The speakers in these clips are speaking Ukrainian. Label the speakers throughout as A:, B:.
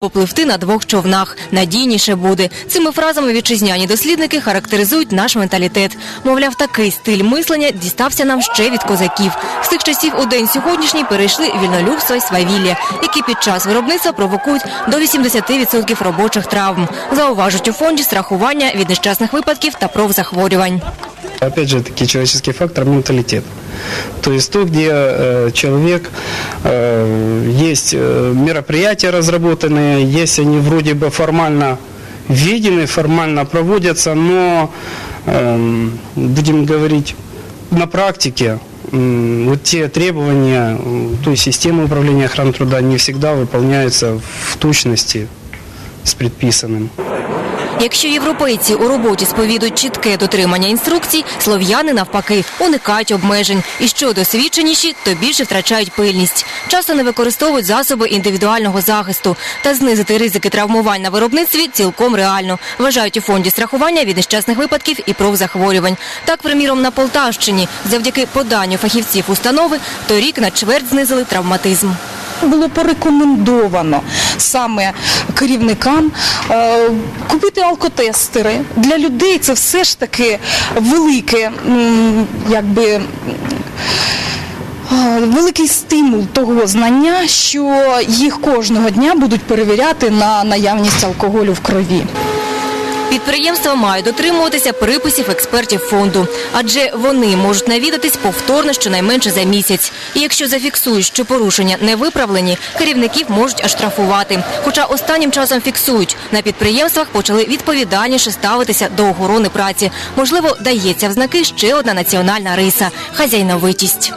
A: Попливти на двох човнах надійніше буде. Цими фразами вітчизняні дослідники характеризують наш менталітет. Мовляв, такий стиль мислення дістався нам ще від козаків. З тих часів у день сьогоднішній перейшли вільнолюбство і свавілля, які під час виробництва провокують до 80% робочих травм. Зауважуть у фонді страхування від нещасних випадків та профзахворювань.
B: Опять же, таки человеческий фактор – менталитет. То есть то, где э, человек, э, есть э, мероприятия разработанные, есть они вроде бы формально введены, формально проводятся, но, эм, будем говорить, на практике вот те требования м, той системы управления охраны труда не всегда выполняются в точности с предписанным.
A: Якщо європейці у роботі сповідують чітке дотримання інструкцій, слов'яни навпаки уникають обмежень. І що досвідченіші, то більше втрачають пильність. Часто не використовують засоби індивідуального захисту. Та знизити ризики травмувань на виробництві цілком реально. Вважають у фонді страхування від нещасних випадків і профзахворювань. Так, приміром, на Полтавщині, завдяки поданню фахівців установи, торік на чверть знизили травматизм.
C: Було порекомендовано саме керівникам е, купити алкотестери. Для людей це все ж таки велике, якби. е, Великий стимул того знання, що їх кожного дня будуть перевіряти на наявність алкоголю в крові.
A: Підприємства мають дотримуватися приписів експертів фонду, адже вони можуть навідатись повторно щонайменше за місяць. І якщо зафіксують, що порушення не виправлені, керівників можуть аж штрафувати. Хоча останнім часом фіксують, на підприємствах почали відповідальніше ставитися до охорони праці. Можливо, дається в знаки ще одна національна риса хазяйновитість.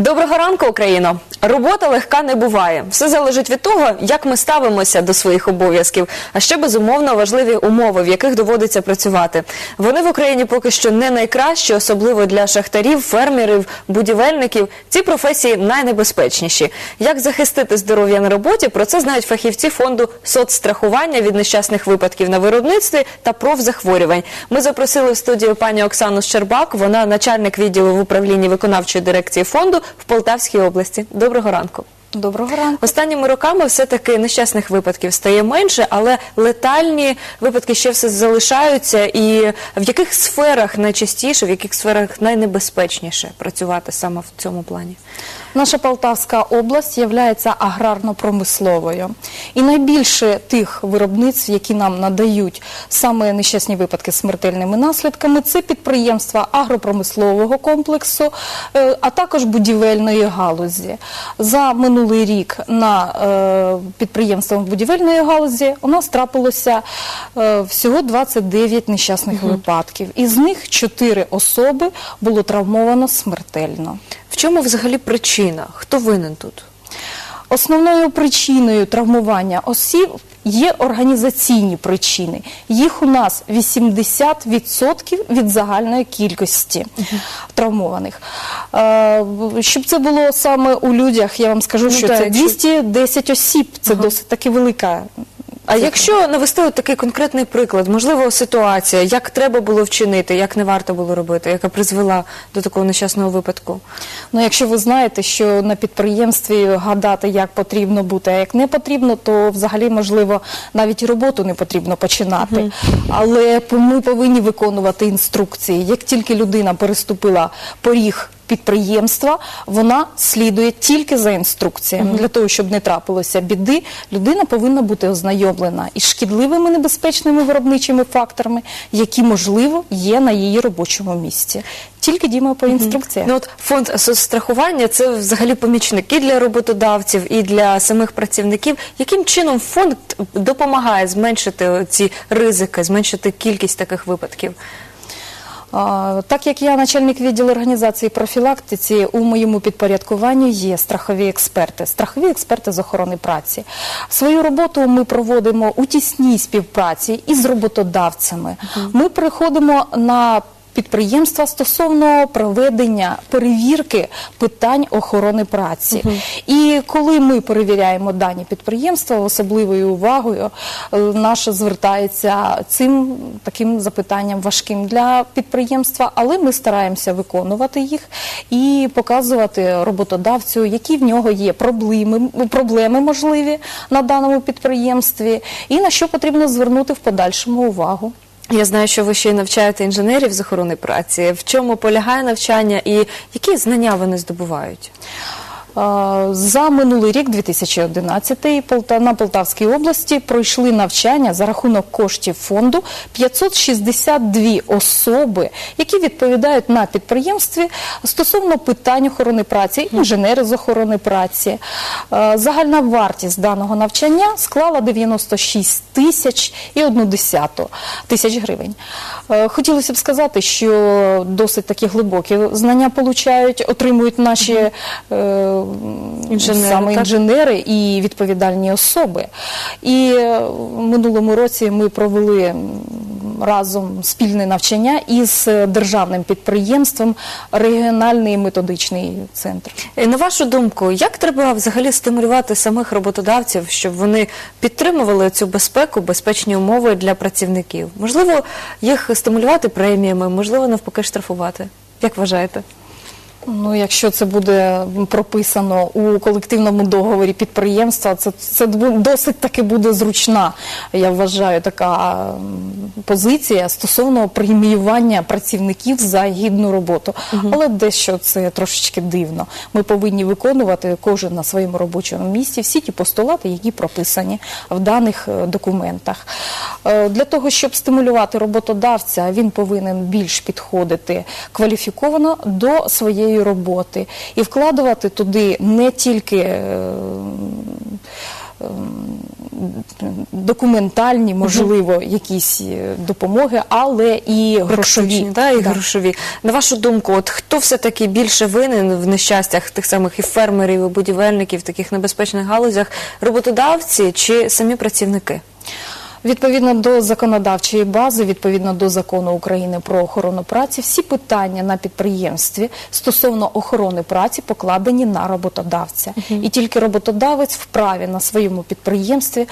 D: Доброго ранку, Україно! Робота легка не буває. Все залежить від того, як ми ставимося до своїх обов'язків, а ще безумовно важливі умови, в яких доводиться працювати. Вони в Україні поки що не найкращі, особливо для шахтарів, фермерів, будівельників. Ці професії найнебезпечніші. Як захистити здоров'я на роботі? Про це знають фахівці фонду соцстрахування від нещасних випадків на виробництві та профзахворювань. Ми запросили в студію пані Оксану Щербак. Вона начальник відділу в управлінні виконавчої дирекції фонду в Полтавській області. Доброго ранку.
C: Доброго ранку.
D: Останніми роками все-таки нещасних випадків стає менше, але летальні випадки ще все залишаються. І в яких сферах найчастіше, в яких сферах найнебезпечніше працювати саме в цьому плані?
C: Наша Полтавська область є аграрно-промисловою. І найбільше тих виробництв, які нам надають саме нещасні випадки з смертельними наслідками, це підприємства агропромислового комплексу, е, а також будівельної галузі. За минулий рік на е, підприємствах будівельної галузі у нас трапилося е, всього 29 нещасних випадків. Із них 4 особи було травмовано смертельно.
D: В чому взагалі причина? Хто винен тут?
C: Основною причиною травмування осіб є організаційні причини. Їх у нас 80% від загальної кількості травмованих. Е, Щоб це було саме у людях, я вам скажу,
D: Ну
C: що це
D: якщо-
C: 210 осіб. Це досить таки велика.
D: А якщо навести от такий конкретний приклад, можливо, ситуація, як треба було вчинити, як не варто було робити, яка призвела до такого нещасного випадку?
C: Ну, якщо ви знаєте, що на підприємстві гадати, як потрібно бути, а як не потрібно, то взагалі, можливо, навіть роботу не потрібно починати. Але ми повинні виконувати інструкції. Як тільки людина переступила поріг підприємства, вона слідує тільки за інструкціями. Для того, щоб не трапилося біди, людина повинна бути ознайомлена із шкідливими небезпечними виробничими факторами, які, можливо, є на її робочому місці. Тільки діємо по інструкціях.
D: Ну от фонд соцстрахування це взагалі помічник і для роботодавців, і для самих працівників. Яким чином фонд допомагає зменшити ці ризики, зменшити кількість таких випадків?
C: Так як я начальник відділу організації профілактиці, у моєму підпорядкуванні є страхові експерти, страхові експерти з охорони праці. Свою роботу ми проводимо у тісній співпраці із роботодавцями. Ми приходимо на підприємства стосовно проведення перевірки питань охорони праці. І коли ми перевіряємо дані підприємства, особливою увагою е, наша звертається цим таким запитанням важким для підприємства, але ми стараємося виконувати їх і показувати роботодавцю, які в нього є проблеми, проблеми можливі на даному підприємстві, і на що потрібно звернути в подальшому увагу.
D: Я знаю, що ви ще й навчаєте інженерів з охорони праці. В чому полягає навчання і які знання вони здобувають?
C: За минулий рік, 2011, Полта- на Полтавській області пройшли навчання за рахунок коштів фонду 562 особи, які відповідають на підприємстві стосовно питань охорони праці, інженери з охорони праці. Загальна вартість даного навчання склала 96 тисяч і одну десяту тисяч гривень. Хотілося б сказати, що досить такі глибокі знання получають, отримують наші
D: Інженери,
C: саме
D: так?
C: інженери і відповідальні особи. І е, в минулому році ми провели разом спільне навчання із е, державним підприємством регіональний методичний центр.
D: На вашу думку, як треба взагалі стимулювати самих роботодавців, щоб вони підтримували цю безпеку, безпечні умови для працівників? Можливо, їх стимулювати преміями, можливо, навпаки штрафувати. Як вважаєте?
C: Ну, якщо це буде прописано у колективному договорі підприємства, це, це досить таки буде зручна, я вважаю, така позиція стосовно преміювання працівників за гідну роботу. Але дещо це трошечки дивно. Ми повинні виконувати кожен на своєму робочому місці всі ті постулати, які прописані в даних е, документах. Е, Для того, щоб стимулювати роботодавця, він повинен більш підходити кваліфіковано до своєї роботи і вкладувати туди не тільки е, документальні, можливо, якісь е, допомоги, але і грошові.
D: Да, і
C: Да.
D: грошові. На вашу думку, от хто все-таки більше винен в нещастях тих самих і фермерів, і будівельників, таких небезпечних галузях, роботодавці чи самі працівники?
C: Відповідно до законодавчої бази, відповідно до закону України про охорону праці, всі питання на підприємстві стосовно охорони праці покладені на роботодавця. І тільки роботодавець вправі на своєму підприємстві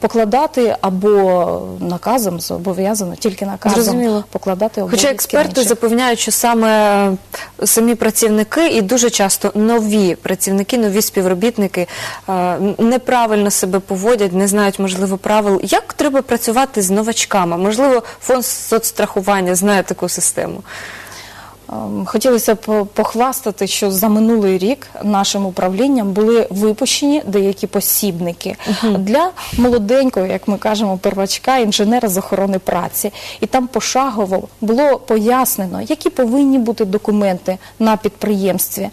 C: покладати або наказом зобов'язано тільки наказом
D: Зрозуміло.
C: покладати обов'язки
D: Хоча експерти
C: інших.
D: запевняють, що саме е, самі працівники і дуже часто нові працівники, нові співробітники е, неправильно себе поводять, не знають, можливо, правил. Як треба працювати з новачками? Можливо, фонд соцстрахування знає таку систему.
C: Ем, Хотілося б похвастати, що за минулий рік нашим управлінням були випущені деякі посібники для молоденького, як ми кажемо, первачка, інженера з охорони праці. І там пошагово було пояснено, які повинні бути документи на підприємстві,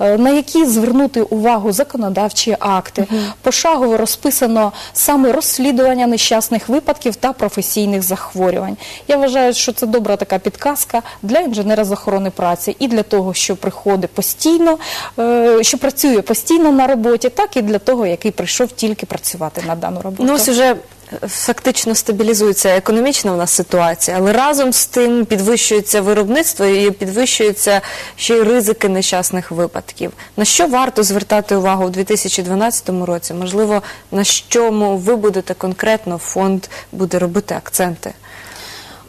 C: е, на які звернути увагу законодавчі акти. Пошагово розписано саме розслідування нещасних випадків та професійних захворювань. Я вважаю, що це добра така підказка для інженера з охорони праці і для того, що приходить постійно, е, що працює постійно на роботі, так і для того, який прийшов тільки працювати на дану роботу.
D: Ну, ось уже е, фактично стабілізується економічна у нас ситуація, але разом з тим підвищується виробництво і підвищуються ще й ризики нещасних випадків. На що варто звертати увагу у 2012 році? Можливо, на чому ви будете конкретно фонд буде робити акценти?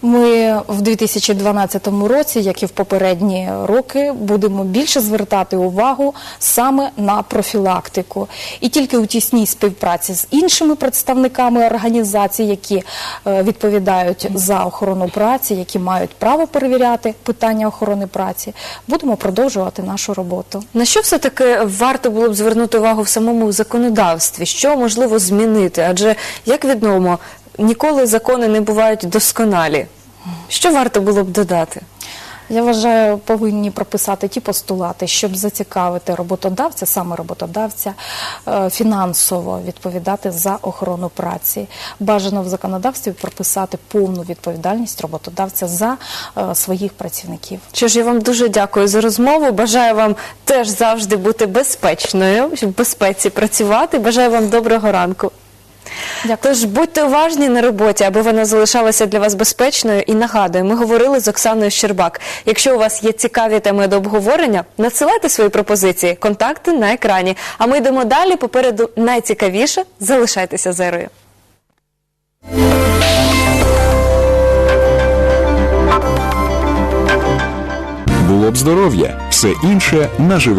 C: Ми в 2012 році, як і в попередні роки, будемо більше звертати увагу саме на профілактику. І тільки у тісній співпраці з іншими представниками організацій, які е, відповідають за охорону праці, які мають право перевіряти питання охорони праці, будемо продовжувати нашу роботу.
D: На що все-таки варто було б звернути увагу в самому законодавстві? Що можливо змінити? Адже, як відомо, ніколи закони не бувають досконалі. Що варто було б додати?
C: Я вважаю, повинні прописати ті постулати, щоб зацікавити роботодавця, саме роботодавця, е, фінансово відповідати за охорону праці. Бажано в законодавстві прописати повну відповідальність роботодавця за е, своїх працівників.
D: Що ж, я вам дуже дякую за розмову. Бажаю вам теж завжди бути безпечною, щоб в безпеці працювати. Бажаю вам доброго ранку.
C: Дякую.
D: Тож будьте уважні на роботі, аби вона залишалася для вас безпечною. І нагадую, ми говорили з Оксаною Щербак. Якщо у вас є цікаві теми до обговорення, надсилайте свої пропозиції. Контакти на екрані. А ми йдемо далі. Попереду найцікавіше. Залишайтеся зерою.
E: Було б здоров'я, все інше наживе.